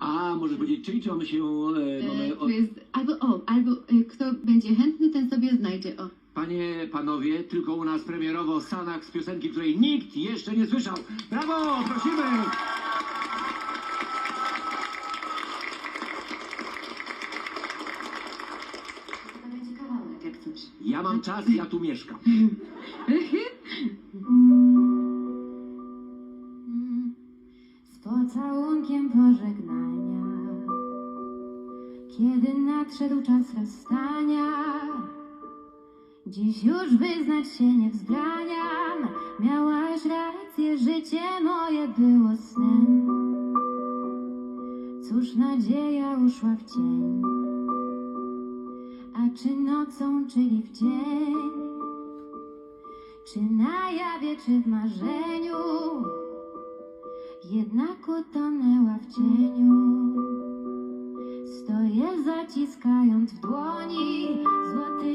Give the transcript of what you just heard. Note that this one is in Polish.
A, może powiedzieć, czyli czy mamy się... E, E, mamy, to jest albo o, albo e, kto będzie chętny, ten sobie znajdzie. O. Panie, panowie, tylko u nas premierowo Sanak z piosenki, której nikt jeszcze nie słyszał. Brawo, prosimy! To będzie kawałek jak coś. Ja mam czas, ja tu mieszkam. pocałunkiem pożegnania, kiedy nadszedł czas rozstania. Dziś już wyznać się nie wzbraniam, miałaś rację, życie moje było snem. Cóż nadzieja uszła w cień, a czy nocą, czyli w dzień? Czy na jawie, czy w marzeniu? Jednak utonęła w cieniu. Stoję zaciskając w dłoni złoty.